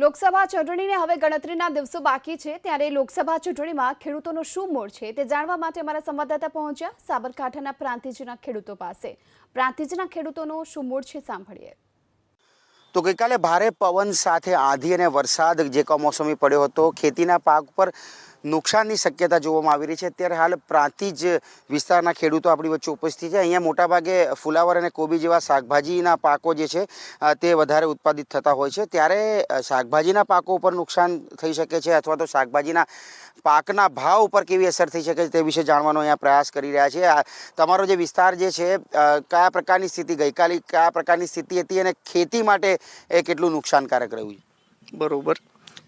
લોકસભા ચૂંટણીને હવે ગણતરીના દિવસો બાકી છે, ત્યારે લોકસભા ચૂંટણીમાં ખેડૂતોનો શું મૂડ છે તે જાણવા માટે અમારા સંવાદદાતા પહોંચ્યા સાબરકાંઠાના પ્રાંતિજના ખેડૂતો પાસે. પ્રાંતિજના ખેડૂતોનો શું મૂડ છે સાંભળીએ. તો ગઈકાલે ભારે પવન સાથે આંધી અને વરસાદ જે કમોસમી પડ્યો હતો, ખેતીના પાક પર નુકસાનની શક્યતા જોવામાં આવી રહી છે. અત્યારે હાલ પ્રાંતિજ વિસ્તારના ખેડૂતો આપણી વચ્ચે ઉપસ્થિત છે. અહીંયા મોટાભાગે ફુલાવર અને કોબી જેવા શાકભાજીના પાકો જે છે તે વધારે ઉત્પાદિત થતા હોય છે. ત્યારે શાકભાજીના પાકો ઉપર નુકસાન થઈ શકે છે અથવા તો શાકભાજીના પાકના ભાવ ઉપર કેવી અસર થઈ શકે છે તે વિશે જાણવાનો અહીંયા પ્રયાસ કરી રહ્યા છે. તમારો જે વિસ્તાર જે છે કયા પ્રકારની સ્થિતિ ગઈકાલે, કયા પ્રકારની સ્થિતિ હતી અને ખેતી માટે એ કેટલું નુકસાનકારક રહ્યું છે? બરાબર.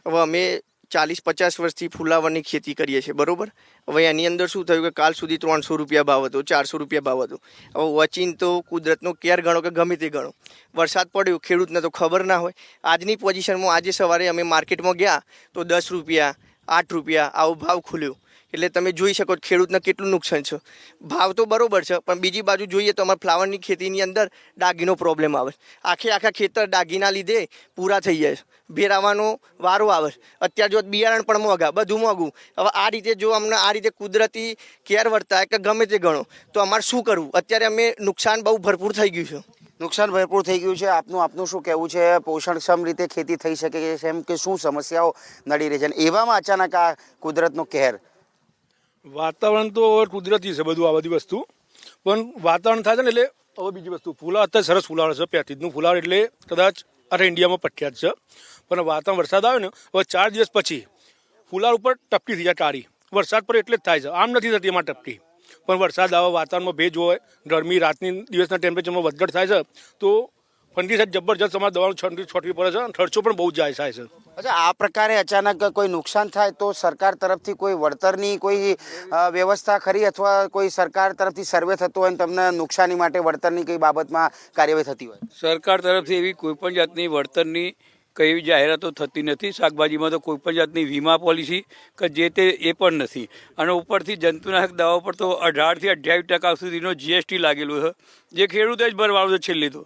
હવે અમે ચાલીસ પચાસ વર્ષથી ફુલાવરની ખેતી કરીએ છીએ, બરોબર? હવે એની અંદર શું થયું કે કાલ સુધી ત્રણસો રૂપિયા ભાવ હતો, ચારસો રૂપિયા ભાવ હતો. હવે વચીન તો કુદરતનો કેર ગણો કે ગમે તે ગણો. વરસાદ પડ્યો, ખેડૂતને તો ખબર ના હોય. આજની પોઝિશનમાં આજે સવારે અમે માર્કેટમાં ગયા તો દસ રૂપિયા, આઠ રૂપિયા આવો ભાવ ખુલ્યો. એટલે તમે જોઈ શકો ખેડૂતને કેટલું નુકસાન છે. ભાવ તો બરોબર છે, પણ બીજી બાજુ જોઈએ તો અમારે ફ્લાવરની ખેતીની અંદર ડાગીનો પ્રોબ્લેમ આવે આખે આખા ખેતર ડાગીના લીધે પૂરા થઈ જાય છે. ભેરાવાનો વારો આવે અત્યારે જો બિયારણ પણ મોંઘા, બધું મોંઘું. હવે આ રીતે જો અમને આ રીતે કુદરતી કેર વર્તાય કે ગમે તે ગણો, તો અમારે શું કરવું? અત્યારે અમે નુકસાન બહુ ભરપૂર થઈ ગયું છે. નુકસાન ભરપૂર થઈ ગયું છે. આપનું આપનું શું કહેવું છે? પોષણક્ષમ રીતે ખેતી થઈ શકે છે એમ કે શું સમસ્યાઓ નડી રહી છે? અને એવામાં અચાનક આ કુદરતનો કહેર વાતાવરણ તો હવે કુદરતી છે બધું આ બધી વસ્તુ. પણ વાતાવરણ થાય છે ને એટલે હવે બીજી વસ્તુ ફુલાવર અત્યારે સરસ ફુલાવર છે પેથીજનું ફુલાવર એટલે કદાચ અરે ઇન્ડિયામાં પ્રખ્યાત છે. પણ વાતાવરણ વરસાદ આવે ને, હવે ચાર દિવસ પછી ફુલાવર ઉપર ટપકી થઈ જાય કાળી વરસાદ પર એટલે જ થાય છે. આમ નથી થતી એમાં ટપકી. પણ વરસાદ આવે, વાતાવરણમાં ભેજ હોય, ગરમી રાતની દિવસના ટેમ્પરેચરમાં વધઘટ થાય છે, તો ઠંડી સાથે જબરજસ્ત અમારે દવાનું ઠંડી છોટવી પડે છે અને ખર્ચો પણ બહુ જાય થાય છે અચ્છા આ પ્રકારે અચાનક કોઈ નુકસાન થાય તો સરકાર તરફથી કોઈ વળતરની કોઈ વ્યવસ્થા ખરી અથવા કોઈ સરકાર તરફથી સર્વે થતો હોય અને તમને નુકસાની માટે વળતરની કઈ બાબતમાં કાર્યવાહી થતી હોય? સરકાર તરફથી એવી કોઈ પણ જાતની વળતરની કઈ જાહેરાતો થતી નથી. શાકભાજીમાં તો કોઈ પણ જાતની વીમા પોલિસી કે જે તે એ પણ નથી. અને ઉપરથી જંતુનાશક દવાઓ પર તો અઢારથી અઠ્યાવીસ ટકા સુધીનો જીએસટી લાગેલું છે. જે ખેડૂતે જ ભરવાનું છે છેલ્લે તો.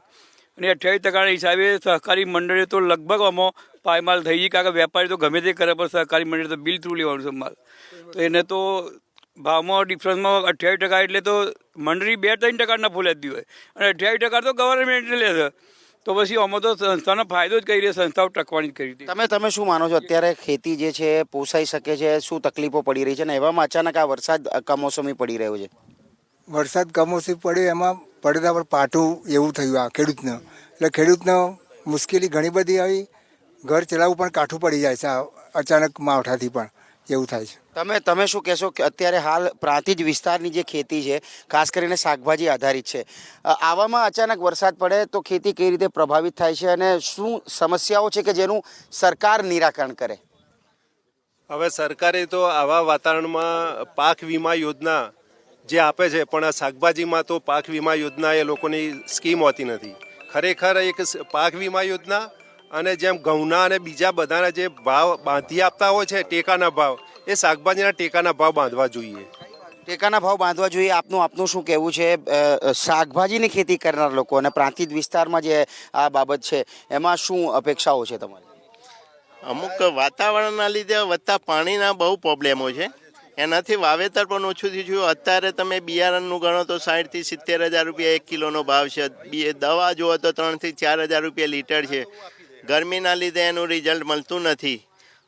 અને અઠ્યાવીસ ટકાના હિસાબે સહકારી મંડળે તો લગભગ આમાં પાયમાલ થઈ ગઈ કારણ કે વેપારી તો ગમે તે કરે પણ સહકારી મંડળે તો બિલ થ્રુ લેવાનું છે માલ. તો એને તો ભાવમાં ડિફરન્સમાં અઠ્યાવીસ ટકા એટલે તો મંડળી બે ત્રણ ટકા નફો લેતી હોય. અને અઠ્યાવીસ ટકા તો ગવર્મેન્ટ લેશે તો પછી આમાં તો સંસ્થાનો ફાયદો જ કરી રહી સંસ્થાઓ ટકવાની જ કરી તમે તમે શું માનો છો? અત્યારે ખેતી જે છે એ પોસાઈ શકે છે શું તકલીફો પડી રહી છે? અને એવામાં અચાનક આ વરસાદ કમોસમી પડી રહ્યો છે. વરસાદ કમોસમી પડ્યો એમાં પડદા પર પાટું એવું થયું આ ખેડૂતને. એટલે ખેડૂતને મુશ્કેલી ઘણી બધી આવી. ઘર ચલાવવું પણ કાઠું પડી જાય છે અચાનક માવઠાથી પણ એવું થાય છે. તમે તમે શું કહેશો કે અત્યારે હાલ પ્રાંતિજ વિસ્તારની જે ખેતી છે ખાસ કરીને શાકભાજી આધારિત છે આવામાં અચાનક વરસાદ પડે તો ખેતી કઈ રીતે પ્રભાવિત થાય છે અને શું સમસ્યાઓ છે કે જેનું સરકાર નિરાકરણ કરે? હવે સરકારે તો આવા વાતાવરણમાં પાક વીમા યોજના જે આપે છે પણ આ શાકભાજીમાં તો પાક વીમા યોજના એ લોકોની સ્કીમ હોતી નથી. ખરેખર એક પાક વીમા યોજના અને જેમ ઘઉંના અને બીજા બધાના જે ભાવ બાંધી આપતા હોય છે ટેકાના ભાવ એ શાકભાજીના ટેકાના ભાવ બાંધવા જોઈએ. ટેકાના ભાવ બાંધવા જોઈએ આપનું આપનું શું કહેવું છે? શાકભાજીની ખેતી કરનાર લોકો અને પ્રાંતિજ વિસ્તારમાં જે આ બાબત છે એમાં શું અપેક્ષાઓ છે તમારી? અમુક વાતાવરણના લીધે વધતા પાણીના બહુ પ્રોબ્લેમો છે. એનાથી વાવેતર પણ ઓછું થયું અત્યારે તમે બિયારણનું ગણો તો સાઠથી સિત્તેર હજાર રૂપિયા એક કિલોનો ભાવ છે. દવા જુઓ તો ત્રણથી ચાર હજાર રૂપિયા લીટર છે. ગરમીના લીધે એનું રિઝલ્ટ મળતું નથી.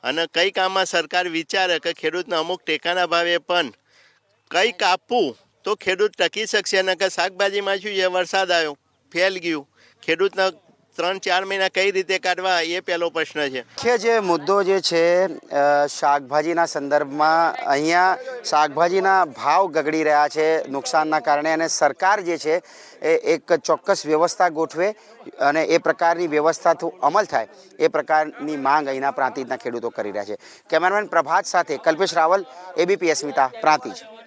અને કઈ કામમાં સરકાર વિચારે કે ખેડૂતને અમુક ટેકાના ભાવે પણ કંઈ કાપવું તો ખેડૂત ટકી શકશે. અને કે શાકભાજીમાં શું છે? વરસાદ આવ્યો, ફેલ ગયું. ખેડૂતને ત્રણ ચાર મહિના કઈ રીતે કાઢવા, એ પહેલો પ્રશ્ન છે. મુખ્ય જે મુદ્દો જે છે શાકભાજીના સંદર્ભમાં અહીંયા શાકભાજીના ભાવ ગગડી રહ્યા છે નુકસાનના કારણે અને સરકાર જે છે, એ એક ચોક્કસ વ્યવસ્થા ગોઠવે અને એ પ્રકારની વ્યવસ્થાથી અમલ થાય, એ પ્રકારની માંગ અહીંના પ્રાંતિજના ખેડૂતો કરી રહ્યા છે. કેમેરામેન પ્રભાત સાથે કલ્પેશ રાવલ, એબીપી અસ્મિતા પ્રાંતિજ.